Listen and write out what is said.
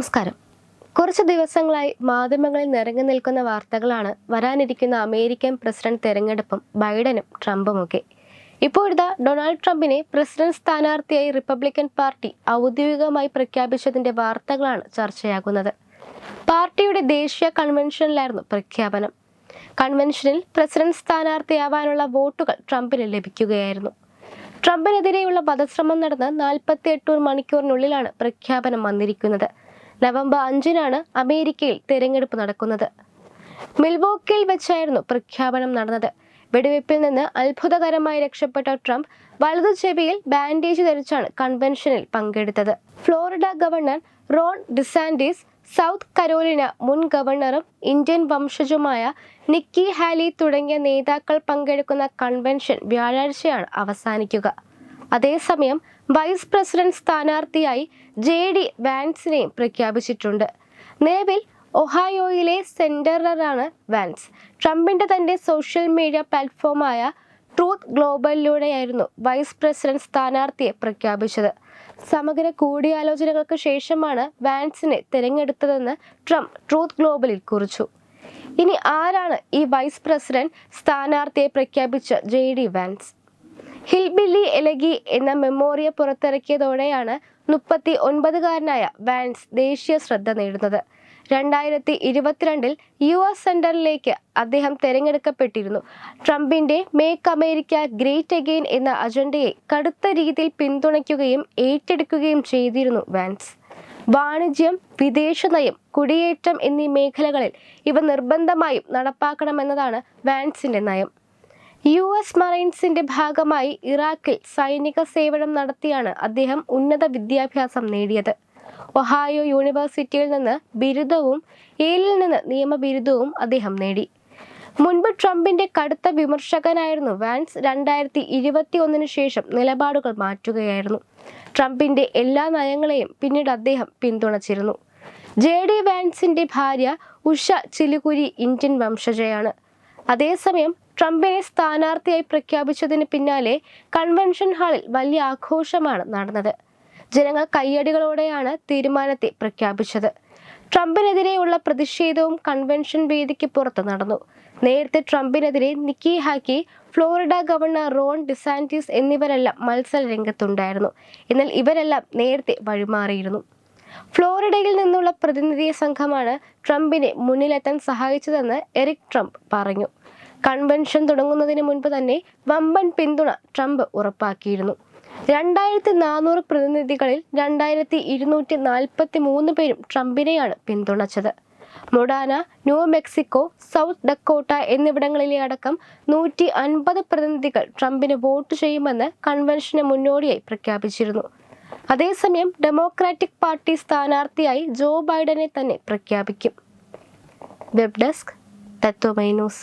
നമസ്കാരം. കുറച്ച് ദിവസങ്ങളായി മാധ്യമങ്ങളിൽ നിറങ്ങി നിൽക്കുന്ന വാർത്തകളാണ് വരാനിരിക്കുന്ന അമേരിക്കൻ പ്രസിഡന്റ് തെരഞ്ഞെടുപ്പും ബൈഡനും ട്രംപും ട്രംപുമൊക്കെ ഇപ്പോഴിതാ ഡൊണാൾഡ് ട്രംപിനെ പ്രസിഡന്റ് സ്ഥാനാർത്ഥിയായി റിപ്പബ്ലിക്കൻ പാർട്ടി ഔദ്യോഗികമായി പ്രഖ്യാപിച്ചതിന്റെ വാർത്തകളാണ് ചർച്ചയാകുന്നത്. പാർട്ടിയുടെ ദേശീയ കൺവെൻഷനിലായിരുന്നു പ്രഖ്യാപനം. കൺവെൻഷനിൽ പ്രസിഡന്റ് സ്ഥാനാർത്ഥിയാവാനുള്ള വോട്ടുകൾ ട്രംപിന് ലഭിക്കുകയായിരുന്നു. ട്രംപിനെതിരെയുള്ള വധശ്രമം നടന്ന് നാൽപ്പത്തി എട്ട് മണിക്കൂറിനുള്ളിലാണ് പ്രഖ്യാപനം വന്നിരിക്കുന്നത്. നവംബർ അഞ്ചിനാണ് അമേരിക്കയിൽ തിരഞ്ഞെടുപ്പ് നടക്കുന്നത്. മിൽവോക്കിൽ വെച്ചായിരുന്നു പ്രഖ്യാപനം നടന്നത്. വെടിവെപ്പിൽ നിന്ന് അത്ഭുതകരമായി രക്ഷപ്പെട്ട ട്രംപ് വലതു ചെവിയിൽ ബാൻഡേജ് ധരിച്ചാണ് കൺവെൻഷനിൽ പങ്കെടുത്തത്. Florida governor Ron DeSantis South Carolina മുൻ ഗവർണറും ഇന്ത്യൻ വംശജുമായ നിക്കി ഹാലി തുടങ്ങിയ നേതാക്കൾ പങ്കെടുക്കുന്ന കൺവെൻഷൻ വ്യാഴാഴ്ചയാണ് അവസാനിക്കുക. അതേസമയം വൈസ് പ്രസിഡന്റ് സ്ഥാനാർത്ഥിയായി ജെ ഡി വാൻസിനെയും പ്രഖ്യാപിച്ചിട്ടുണ്ട്. നിലവിൽ ഒഹായോയിലെ സെന്ററാണ് വാൻസ്. ട്രംപിന്റെ തന്റെ സോഷ്യൽ മീഡിയ പ്ലാറ്റ്ഫോമായ ട്രൂത്ത് ഗ്ലോബലിലൂടെയായിരുന്നു വൈസ് പ്രസിഡന്റ് സ്ഥാനാർത്ഥിയെ പ്രഖ്യാപിച്ചത്. സമഗ്ര കൂടിയാലോചനകൾക്ക് ശേഷമാണ് വാൻസിനെ തിരഞ്ഞെടുത്തതെന്ന് ട്രംപ് ട്രൂത്ത് ഗ്ലോബലിൽ കുറിച്ചു. ഇനി ആരാണ് ഈ വൈസ് പ്രസിഡന്റ് സ്ഥാനാർത്ഥിയെ പ്രഖ്യാപിച്ച J D Vance? Hillbilly Elegy എന്ന മെമ്മോറിയ പുറത്തിറക്കിയതോടെയാണ് മുപ്പത്തി ഒൻപതുകാരനായ വാൻസ് ദേശീയ ശ്രദ്ധ നേടുന്നത്. രണ്ടായിരത്തി ഇരുപത്തിരണ്ടിൽ യു എസ് സെന്ററിലേക്ക് അദ്ദേഹം തെരഞ്ഞെടുക്കപ്പെട്ടിരുന്നു. ട്രംപിന്റെ മേക്ക് അമേരിക്ക ഗ്രേറ്റ് അഗെയിൻ എന്ന അജണ്ടയെ കടുത്ത രീതിയിൽ പിന്തുണയ്ക്കുകയും ഏറ്റെടുക്കുകയും ചെയ്തിരുന്നു വാൻസ്. വാണിജ്യം വിദേശ നയം കുടിയേറ്റം എന്നീ മേഖലകളിൽ ഇവ നിർബന്ധമായും നടപ്പാക്കണമെന്നതാണ് വാൻസിന്റെ നയം. യു എസ് മറൈൻസിന്റെ ഭാഗമായി ഇറാഖിൽ സൈനിക സേവനം നടത്തിയാണ് അദ്ദേഹം ഉന്നത വിദ്യാഭ്യാസം നേടിയത്. ഒഹായോ യൂണിവേഴ്സിറ്റിയിൽ നിന്ന് ബിരുദവും ഏലിൽ നിന്ന് നിയമ ബിരുദവും അദ്ദേഹം നേടി. മുൻപ് ട്രംപിന്റെ കടുത്ത വിമർശകനായിരുന്നു വാൻസ്. രണ്ടായിരത്തി ഇരുപത്തി ഒന്നിനു ശേഷം നിലപാടുകൾ മാറ്റുകയായിരുന്നു. ട്രംപിന്റെ എല്ലാ നയങ്ങളെയും പിന്നീട് അദ്ദേഹം പിന്തുണച്ചിരുന്നു. ജെ ഡി വാൻസിന്റെ ഭാര്യ ഉഷ ചിലുകുരി ഇന്ത്യൻ വംശജയാണ്. അതേസമയം ട്രംപിനെ സ്ഥാനാർത്ഥിയായി പ്രഖ്യാപിച്ചതിന് പിന്നാലെ കൺവെൻഷൻ ഹാളിൽ വലിയ ആഘോഷമാണ് നടന്നത്. ജനങ്ങൾ കയ്യടികളോടെയാണ് തീരുമാനത്തെ പ്രഖ്യാപിച്ചത്. ട്രംപിനെതിരെയുള്ള പ്രതിഷേധവും കൺവെൻഷൻ വേദിക്ക് പുറത്ത് നടന്നു. നേരത്തെ ട്രംപിനെതിരെ Nikki ഹാക്കി Florida governor Ron DeSantis എന്നിവരെല്ലാം മത്സര രംഗത്തുണ്ടായിരുന്നു എന്നാൽ ഇവരെല്ലാം നേരത്തെ വഴിമാറിയിരുന്നു. ഫ്ലോറിഡയിൽ നിന്നുള്ള പ്രതിനിധി സംഘമാണ് ട്രംപിനെ മുന്നിലെത്താൻ സഹായിച്ചതെന്ന് എറിക് ട്രംപ് പറഞ്ഞു. കൺവെൻഷൻ തുടങ്ങുന്നതിന് മുൻപ് തന്നെ വമ്പൻ പിന്തുണ ട്രംപ് ഉറപ്പാക്കിയിരുന്നു. രണ്ടായിരത്തി നാനൂറ് പ്രതിനിധികളിൽ രണ്ടായിരത്തി ഇരുന്നൂറ്റി നാൽപ്പത്തി മൂന്ന് പേരും ട്രംപിനെയാണ് പിന്തുണച്ചത്. Montana New Mexico South Dakota എന്നിവിടങ്ങളിലെ അടക്കം നൂറ്റി അൻപത് പ്രതിനിധികൾ ട്രംപിന് വോട്ട് ചെയ്യുമെന്ന് കൺവെൻഷന് മുന്നോടിയായി പ്രഖ്യാപിച്ചിരുന്നു. അതേസമയം ഡെമോക്രാറ്റിക് പാർട്ടി സ്ഥാനാർത്ഥിയായി ജോ ബൈഡനെ തന്നെ പ്രഖ്യാപിക്കും. Web desk Tatwamayi news.